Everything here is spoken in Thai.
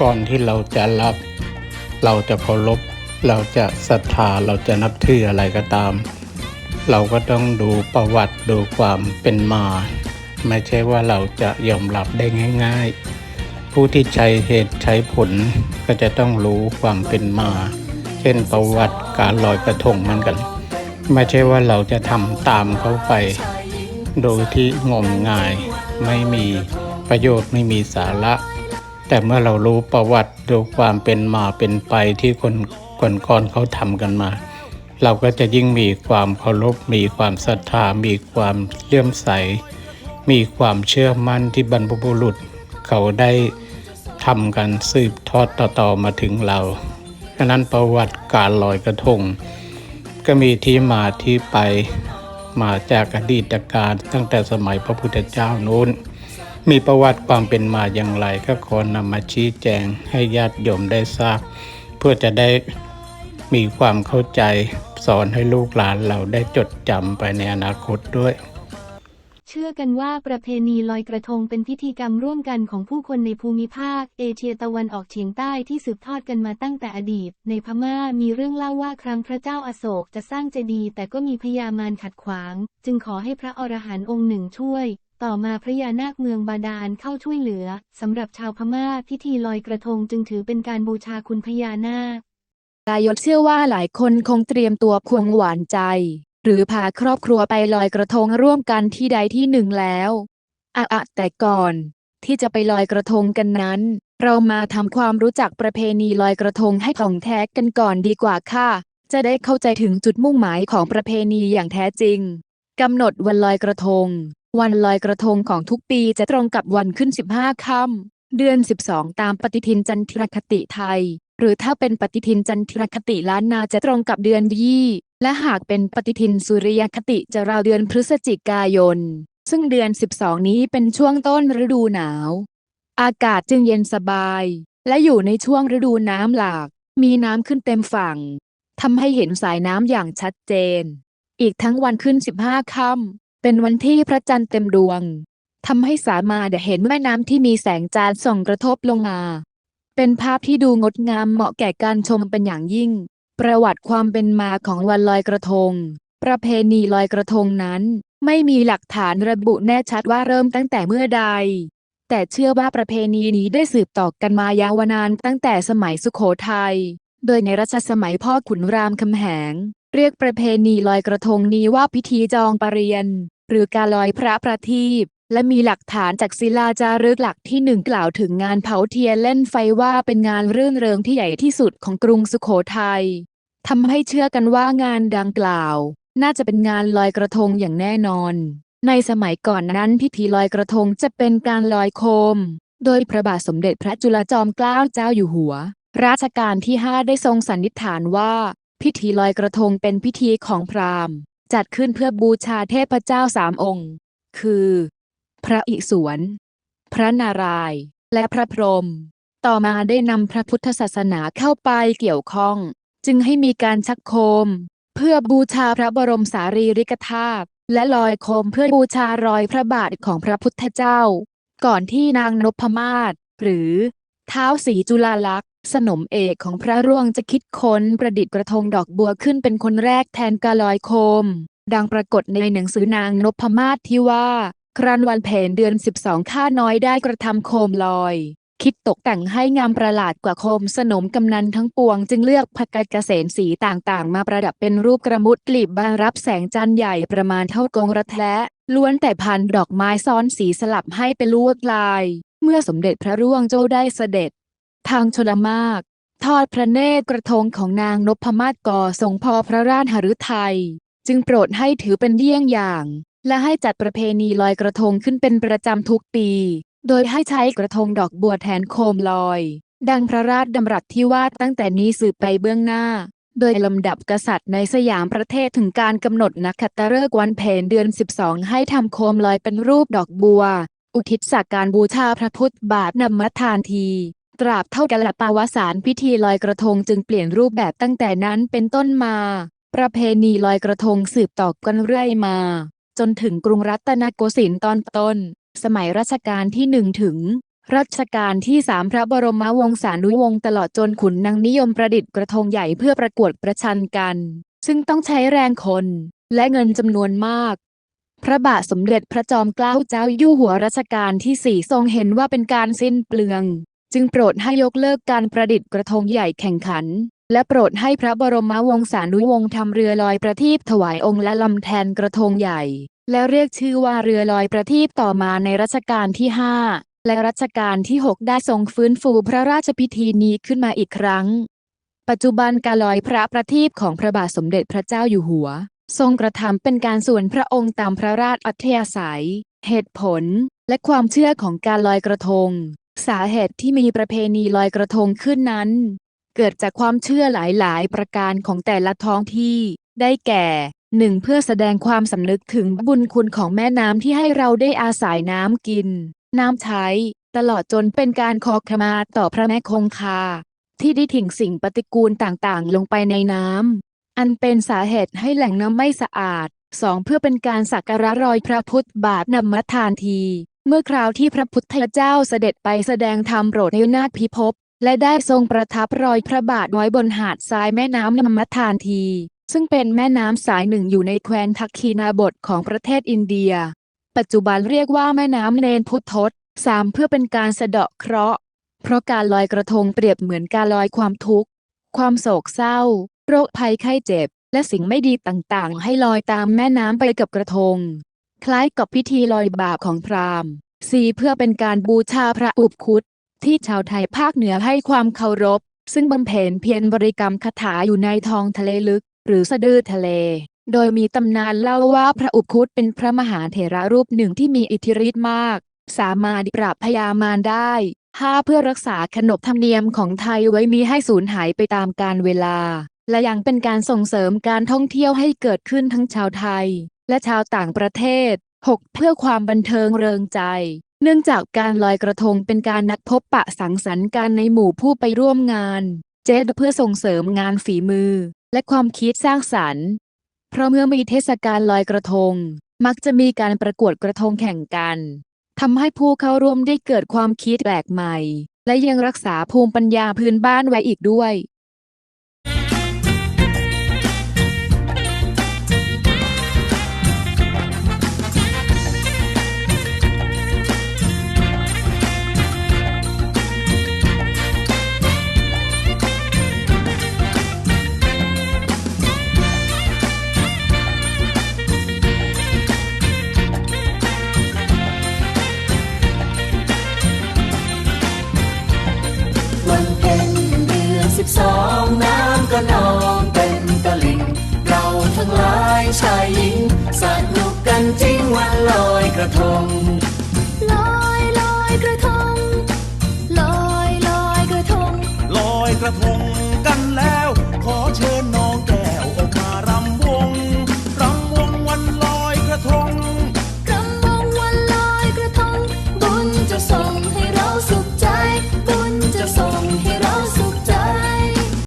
ก่อนที่เราจะรับ เราจะเคารพเราจะศรัทธาเราจะนับถืออะไรก็ตาม เราก็ต้องดูประวัติดูความเป็นมา ไม่ใช่ว่าเราจะยอมรับได้ง่าย ๆ ผู้ที่ใช้เหตุใช้ผลก็จะต้องรู้ความเป็นมา เช่นประวัติการลอยกระทงมือนกัน ไม่ใช่ว่าเราจะทำตามเขาไป โดยที่งมงายไม่มีประโยชน์ไม่มีสาระ แต่เมื่อเรารู้ประวัติดูความเป็นมาเป็นไปที่คนก่อนๆเขาทำกันมา เราก็จะยิ่งมีความเคารพมีความศรัทธา มีความเลื่อมใส มีความเชื่อมั่นที่บรรพบุรุษ เขาได้ทำกันสืบทอดต่อๆมาถึงเราฉะนั้นประวัติการลอยกระทง ก็มีที่มาที่ไปมาจากอดีตการตั้งแต่สมัยพระพุทธเจ้านู้น มีประวัติความเป็นมาอย่างไรก็ขอนำมาชี้แจงให้ญาติโยมได้ทราบ เพื่อจะได้มีความเข้าใจสอนให้ลูกหลานเราได้จดจำไปในอนาคตด้วย เชื่อกันว่าประเพณีลอยกระทงเป็นพิธีกรรมร่วมกันของผู้คนในภูมิภาค เอเชียตะวันออกเฉียงใต้ที่สืบทอดกันมาตั้งแต่อดีต ในพม่ามีเรื่องเล่าว่าครั้งพระเจ้าอาโศกจะสร้างเจดีย์แต่ก็มีพญามารขัดขวาง จึงขอให้พระอรหันต์องค์หนึ่งช่วย ต่อมาพระยานาคเมืองบาดาลเข้าช่วยเหลือ สำหรับชาวพม่าพิธีลอยกระทงจึงถือเป็นการบูชาคุณพญานาคดายศเชื่อว่าหลายคนคงเตรียมตัวควงหวานใจ หรือพาครอบครัวไปลอยกระทงร่วมกันที่ใดที่หนึ่งแล้วอะอะแต่ก่อนที่จะไปลอยกระทงกันนั้น เรามาทำความรู้จักประเพณีลอยกระทงให้ถ่องแท้กันก่อนดีกว่าค่ะ จะได้เข้าใจถึงจุดมุ่งหมายของประเพณีอย่างแท้จริงกำหนดวันลอยกระทง วันลอยกระทงของทุกปีจะตรงกับวันขึ้น 15 ค่ำเดือน 12 ตามปฏิทินจันทรคติไทย หรือถ้าเป็นปฏิทินจันทรคติล้านนาจะตรงกับเดือนยี่ และหากเป็นปฏิทินสุริยคติจะราวเดือนพฤศจิกายน ซึ่งเดือน 12 นี้เป็นช่วงต้นฤดูหนาว อากาศจึงเย็นสบาย และอยู่ในช่วงฤดูน้ำหลาก มีน้ำขึ้นเต็มฝั่งทำให้เห็นสายน้ำอย่างชัดเจน อีกทั้งวันขึ้น 15 ค่ำ เป็นวันที่พระจันทร์เต็มดวงทำให้สามารถเห็นแม่น้ำที่มีแสงจานส่องกระทบลงมา เป็นภาพที่ดูงดงามเหมาะแก่การชมเป็นอย่างยิ่ง ประวัติความเป็นมาของวันลอยกระทง ประเพณีลอยกระทงนั้น ไม่มีหลักฐานระบุแน่ชัดว่าเริ่มตั้งแต่เมื่อใด แต่เชื่อว่าประเพณีนี้ได้สืบต่อกันมายาวนานตั้งแต่สมัยสุขโขทัย โดยในรัชสมัยพ่อขุนรามคำแหง เรียกประเพณีลอยกระทงนี้ว่าพิธีจองปรริยน หรือการลอยพระประทีปและมีหลักฐานจากศิลาจารึกหลักที่หนึ่งกล่าวถึงงานเผาเทียนเล่นไฟว่าเป็นงานรื่นเริงที่ใหญ่ที่สุดของกรุงสุขโขทัยทำให้เชื่อกันว่างานดังกล่าว น่าจะเป็นงานลอยกระทงอย่างแน่นอน ในสมัยก่อนนั้นพิธีลอยกระทงจะเป็นการลอยโคม โดยพระบาทสมเด็จพระจุลจอมเกล้าเจ้าอยู่หัวรัชกาลที่5ได้ทรงสันนิษฐานว่า พิธีลอยกระทงเป็นพิธีของพราหมณ์ จัดขึ้นเพื่อบูชาเทพเจ้าสามองค์ คือ พระอิศวร พระนารายณ์ และพระพรหม ต่อมาได้นำพระพุทธศาสนาเข้าไปเกี่ยวข้อง จึงให้มีการชักโคม เพื่อบูชาพระบรมสารีริกธาตุ และลอยโคมเพื่อบูชารอยพระบาทของพระพุทธเจ้า ก่อนที่นางนพมาศหรือ เท้าวศรีจุฬาลักษณ์ สนมเอกของพระร่วงจะคิดค้นประดิษฐ์กระทงดอกบัวขึ้นเป็นคนแรกแทนกาลอยโคม ดังปรากฏในหนังสือนางนพมาศที่ว่า ครันวันเพ็ญเดือน 12 ข้าน้อยได้กระทำโคมลอย คิดตกแต่งให้งามประหลาดกว่าโคมสนมกำนันทั้งปวงจึงเลือกผักกาดเกษมสีต่างๆ มาประดับเป็นรูปกระมุดกลีบบานรับแสงจันทร์ใหญ่ประมาณเท่ากงระแทะล้วนแต่พันดอกไม้ซ้อนสีสลับให้เป็นลวดลาย เมื่อสมเด็จพระร่วงโจ้าได้เสด็จ ทางชลมาก ทอดพระเนตรกระทงของนางนพมาศก่อทรงพอพระราชหฤทัยจึงโปรดให้ถือเป็นเยี่ยงอย่าง และให้จัดประเพณีลอยกระทงขึ้นเป็นประจำทุกปี โดยให้ใช้กระทงดอกบัวแทนโคมลอย ดังพระราชดำรัสที่ว่าตั้งแต่นี้สืบไปเบื้องหน้า โดยลำดับกษัตริย์ในสยามประเทศถึงการกำหนดนักขัตฤกษ์วันเพ็ญเดือน 12 ให้ทำโคมลอยเป็นรูปดอกบัว อุทิศสักการบูชาพระพุทธบาทนำมาทานที ตราบเท่ากัลปาวสารพิธีลอยกระทงจึงเปลี่ยนรูปแบบตั้งแต่นั้นเป็นต้นมา ประเพณีลอยกระทงสืบต่อกันเรื่อยมา จนถึงกรุงรัตนโกสินทร์ตอนต้น สมัยรัชกาลที่หนึ่งถึง รัชกาลที่สามพระบรมวงศานุวงศ์ตลอดจนขุนนางนิยมประดิษฐ์กระทงใหญ่เพื่อประกวดประชันกัน ซึ่งต้องใช้แรงคนและเงินจำนวนมากพระบาทสมเด็จพระจอมเกล้าเจ้าอยู่หัวรัชกาลที่สี่ทรงเห็นว่าเป็นการสิ้นเปลือง จึงโปรดให้ยกเลิกการประดิษฐ์กระทงใหญ่แข่งขัน และโปรดให้พระบรมวงศานุวงศ์ทำเรือลอยประทีปถวายองค์และลำแทนกระทงใหญ่ และเรียกชื่อว่าเรือลอยประทีปต่อมาในรัชกาลที่ 5 และรัชกาลที่ 6 ได้ทรงฟื้นฟูพระราชพิธีนี้ขึ้นมาอีกครั้ง ปัจจุบันการลอยพระประทีปของพระบาทสมเด็จพระเจ้าอยู่หัว ทรงกระทำเป็นการส่วนพระองค์ตามพระราชอัธยาศัย เหตุผลและความเชื่อของการลอยกระทง สาเหตุที่มีประเพณีลอยกระทงขึ้นนั้น เกิดจากความเชื่อหลายๆ ประการของแต่ละท้องที่ ได้แก่หนึ่งเพื่อแสดงความสำนึกถึงบุญคุณของแม่น้ำที่ให้เราได้อาศัยน้ำกิน น้ำใช้ ตลอดจนเป็นการขอขมาต่อพระแม่คงคา ที่ได้ทิ้งสิ่งปฏิกูลต่างๆ ลงไปในน้ำอันเป็นสาเหตุให้แหล่งน้ำไม่สะอาด 2. เพื่อเป็นการสักการะรอยพระพุทธบาทนำมาทานที เมื่อคราวที่พระพุทธเจ้าเสด็จไปแสดงธรรมโปรดให้นาถพิภพ และได้ทรงประทับรอยพระบาทไว้บนหาดทรายแม่น้ำนมาทานที ซึ่งเป็นแม่น้ำสายหนึ่งอยู่ในแคว้นทักคีนาบทของประเทศอินเดีย ปัจจุบันเรียกว่าแม่น้ำเนนพุทธศ 3. เพื่อเป็นการสะเดาะเคราะห์ เพราะการลอยกระทงเปรียบเหมือนการลอยความทุกข์ ความโศกเศร้า โรคภัยไข้เจ็บ และสิ่งไม่ดีต่างๆ ให้ลอยตามแม่น้ำไปกับกระทง คล้ายกับพิธีลอยบาปของพราหมณ์ 4. เพื่อเป็นการบูชาพระอุปคุตที่ชาวไทยภาคเหนือให้ความเคารพ ซึ่งบำเพ็ญเพียรบริกรรมคาถาอยู่ในท้องทะเลลึก หรือสะดือทะเล โดยมีตำนานเล่าว่าพระอุปคุตเป็นพระมหาเถระรูปหนึ่งที่มีอิทธิฤทธิ์มาก สามารถปราบพยามารได้ 5. เพื่อรักษาขนบธรรมเนียมของไทยไว้มีให้สูญหายไปตามกาลเวลา และยังเป็นการส่งเสริมการท่องเที่ยวให้เกิดขึ้นทั้งชาวไทย และชาวต่างประเทศ 6. เพื่อความบันเทิงเริงใจ เนื่องจากการลอยกระทงเป็นการนัดพบปะสังสรรค์กันในหมู่ผู้ไปร่วมงาน เจดเพื่อส่งเสริมงานฝีมือ และความคิดสร้างสรรค์ เพราะเมื่อมีเทศกาลลอยกระทง มักจะมีการประกวดกระทงแข่งกันทำให้ผู้เข้าร่วมได้เกิดความคิดแปลกใหม่ และยังรักษาภูมิปัญญาพื้นบ้านไว้อีกด้วย ระนองเป็นตะลิง เราทั้งหลายชายหญิงสนุกกันจริงวันลอยกระทงลอยลอยกระทงลอยลอยกระทงลอยกระทง